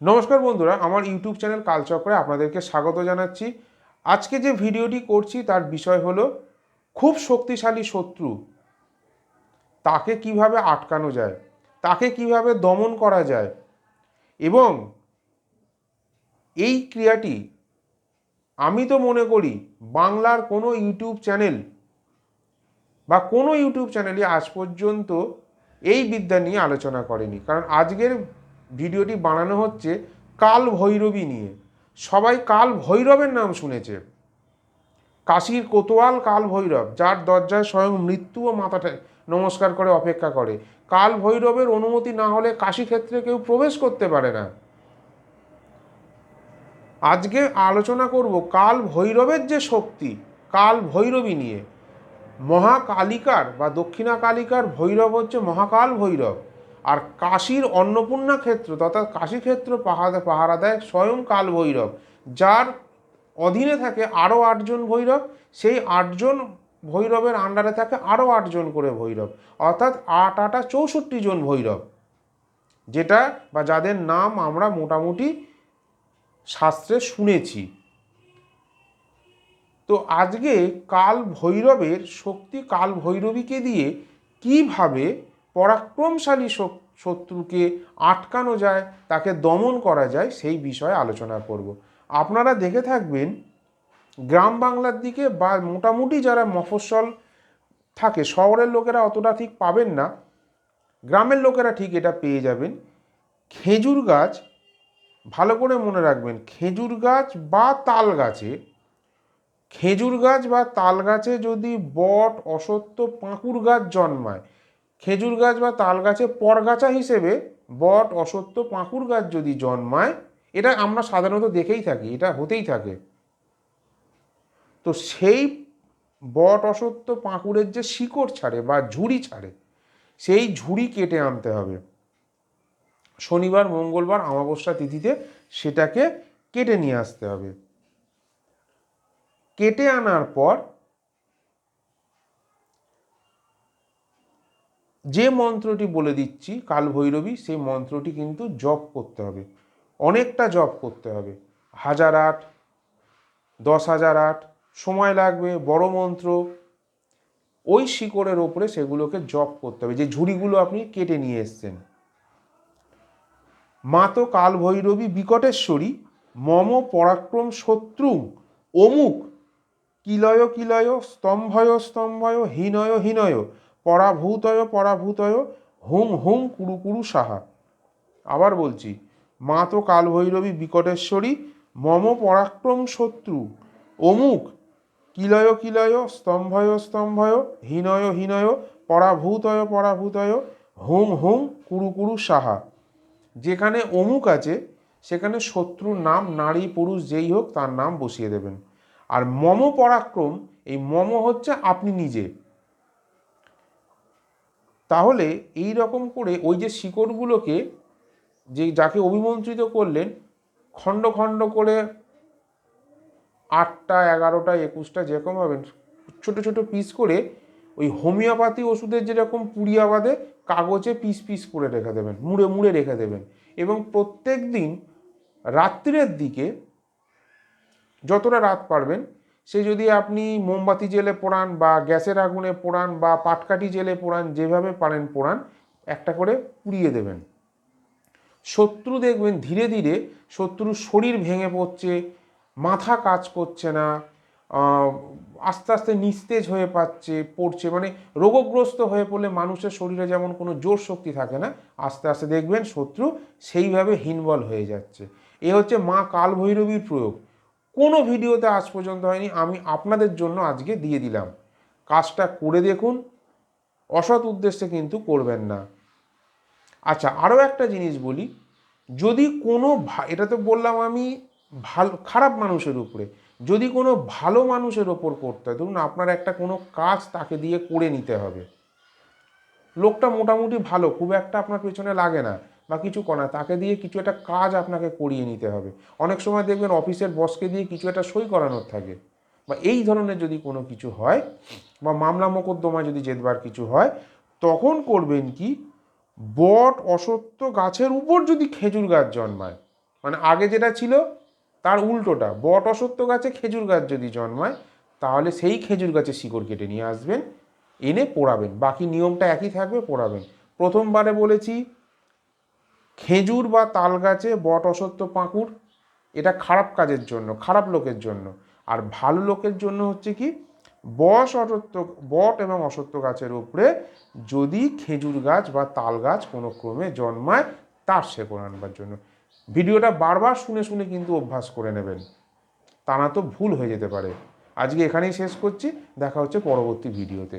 নমস্কার বন্ধুরা, আমার ইউটিউব চ্যানেল কালচক্রে আপনাদেরকে স্বাগত জানাচ্ছি। আজকে যে ভিডিওটি করছি, তার বিষয় হলো, খুব শক্তিশালী শত্রু, তাকে কীভাবে আটকানো যায়, তাকে কীভাবে দমন করা যায়, এবং এই ক্রিয়াটি আমি তো মনে করি, বাংলার কোনো ইউটিউব চ্যানেল বা কোনো ইউটিউব চ্যানেলই আজ পর্যন্ত এই বিদ্যা নিয়ে আলোচনা করেনি। কারণ আজকের ভিডিওটি বানানো হচ্ছে কাল ভৈরবী নিয়ে। সবাই কাল ভৈরবের নাম শুনেছে। কাশীর কোতোয়াল কাল ভৈরব, যার দরজায় স্বয়ং মৃত্যু ও মাথাটা নমস্কার করে অপেক্ষা করে। কাল ভৈরবের অনুমতি না হলে কাশী ক্ষেত্রে কেউ প্রবেশ করতে পারে না। আজকে আলোচনা করব কাল ভৈরবের যে শক্তি, কাল ভৈরবী নিয়ে। মহাকালিকার বা দক্ষিণা কালিকার ভৈরব হচ্ছে মহাকাল ভৈরব। আর কাশীর অন্নপূর্ণা ক্ষেত্র তথা কাশী ক্ষেত্র পাহাড়া পাহারা দেয় স্বয়ং কাল ভৈরব, যার অধীনে থাকে আরও আটজন ভৈরব, সেই আটজন ভৈরবের আন্ডারে থাকে আরও আটজন করে ভৈরব, অর্থাৎ আট আটা চৌষট্টি জন ভৈরব, যেটা বা যাদের নাম আমরা মোটামুটি শাস্ত্রে শুনেছি। তো আজকে কাল ভৈরবের শক্তি কাল ভৈরবীকে দিয়ে কীভাবে পরাক্রমশালী শত্রুকে আটকানো যায়, তাকে দমন করা যায়, সেই বিষয়ে আলোচনা করব। আপনারা দেখে থাকবেন, গ্রাম বাংলার দিকে বা মোটামুটি যারা মফস্বল থাকে, শহরের লোকেরা অতটা ঠিক পাবেন না। গ্রামের লোকেরা ঠিক এটা পেয়ে যাবেন। খেজুর গাছ, ভালো করে মনে রাখবেন, খেজুর গাছ বা তাল গাছে, খেজুর গাছ বা তাল গাছে যদি বট, অসত্য, পাঁকুর গাছ জন্মায় খেজুর গাছ বা তাল গাছে পরগাছা হিসেবে বট অসত্য পাঁকুর গাছ যদি জন্মায়, এটা আমরা সাধারণত দেখেই থাকি, এটা হতেই থাকে। তো সেই বট অসত্য পাঁকুড়ের যে শিকড় ছাড়ে বা ঝুড়ি ছাড়ে, সেই ঝুড়ি কেটে আনতে হবে। শনিবার, মঙ্গলবার, অমাবস্যা তিথিতে সেটাকে কেটে নিয়ে আসতে হবে। কেটে আনার পর যে মন্ত্রটি বলে দিচ্ছি কাল ভৈরবী সেই মন্ত্রটি কিন্তু জপ করতে হবে। অনেকটা জপ করতে হবে। হাজার আট, দশ হাজার আট, সময় লাগবে, বড় মন্ত্র। ওই শিকড়ের ওপরে সেগুলোকে জপ করতে হবে। যে ঝুড়িগুলো আপনি কেটে নিয়ে এসছেন। মা তো কাল ভৈরবী বিকটেশ্বরী, মম পরাক্রম শত্রু, অমুক কিলয় কিলয় স্তম্ভয় স্তম্ভয় হীনয় হীনয়। পরাভূতয় পরাভূতয় হুং হুং কুরু কুরু সাহা। আবার বলছি, মা তো কালভৈরবী বিকটেশ্বরী, মম পরাক্রম শত্রু। অমুক, কিলয় কিলয় স্তম্ভয় স্তম্ভয়, হীনয় হীনয়, পরাভূতয় পরাভূতয় হুং হুং কুরু কুরু সাহা। যেখানে অমুক আছে, সেখানে শত্রুর নাম নারী পুরুষ যেই হোক তার নাম বসিয়ে দেবেন। আর মম পরাক্রম, এই মম হচ্ছে আপনি নিজে। তাহলে এই রকম করে ওই যে শিকড়গুলোকে যে যাকে অভিমন্ত্রিত করলেন, খণ্ড খণ্ড করে আটটা, এগারোটা, একুশটা যেরকম হবে, ছোট ছোট পিস করে ওই হোমিওপ্যাথি ওষুধের যেরকম পুড়িয়া বাদে কাগজে পিস পিস করে রেখে দেবেন, মুড়ে মুড়ে রেখে দেবেন এবং প্রত্যেক দিন রাত্রির দিকে যতটা রাত পারবেন সে যদি আপনি মোমবাতি জেলে পোড়ান বা গ্যাসের আগুনে পোড়ান বা পাটকাঠি জেলে পোড়ান, যেভাবে পারেন পোড়ান, একটা করে পুড়িয়ে দেবেন। শত্রু দেখবেন ধীরে ধীরে শত্রুর শরীর ভেঙে পড়ছে, মাথা কাজ করছে না আস্তে আস্তে নিস্তেজ হয়ে পাচ্ছে, পড়ছে মানে রোগগ্রস্ত হয়ে পড়লে মানুষের শরীরে যেমন কোনো জোর শক্তি থাকে না, আস্তে আস্তে দেখবেন শত্রু সেইভাবে হীনবল হয়ে যাচ্ছে। এ হচ্ছে মা কাল ভৈরবীর প্রয়োগ। কোনো ভিডিওতে আজ পর্যন্ত হয়নি, আমি আপনাদের জন্য আজকে দিয়ে দিলাম। কাজটা করে দেখুন, অসৎ উদ্দেশ্যে কিন্তু করবেন না। আচ্ছা আরও একটা জিনিস বলি, যদি কোনো এটা তো বললাম আমি ভালো, খারাপ মানুষের উপরে, যদি কোনো ভালো মানুষের ওপর করতে হয়, ধরুন আপনার একটা কোনো কাজ তাকে দিয়ে করে নিতে হবে। লোকটা মোটামুটি ভালো, খুব একটা আপনার পেছনে লাগে না। বা কিছু না তাকে দিয়ে কিছু একটা কাজ আপনাকে করিয়ে নিতে হবে। অনেক সময় দেখবেন অফিসের বসকে দিয়ে কিছু একটা সই করানোর থাকে। বা এই ধরনের যদি কোনো কিছু হয়, বা মামলা মোকদ্দমা যদি জেতবার কিছু হয়, তখন করবেন কি? বট অসত্য গাছের উপর যদি খেজুর গাছ জন্মায় মানে আগে যেটা ছিল তার উল্টোটা, বট অসত্য গাছে খেজুর গাছ যদি জন্মায়, তাহলে সেই খেজুর গাছের শিকড় কেটে নিয়ে আসবেন, এনে পোড়াবেন। বাকি নিয়মটা একই থাকবে, পোড়াবেন। প্রথমবারে বলেছি খেজুর বা তাল গাছে বট অসত্য পাঁকুড় এটা খারাপ কাজের জন্য, খারাপ লোকের জন্য। আর ভালো লোকের জন্য হচ্ছে কি, বস অসত্য, বট এবং অসত্য গাছের উপরে যদি খেজুর গাছ বা তাল গাছ কোনো ক্রমে জন্মায়, তার শেকড় আনবার জন্য। ভিডিওটা বারবার শুনে শুনে কিন্তু অভ্যাস করে নেবেন। তা না তো ভুল হয়ে যেতে পারে। আজকে এখানেই শেষ করছি। দেখা হচ্ছে পরবর্তী ভিডিওতে।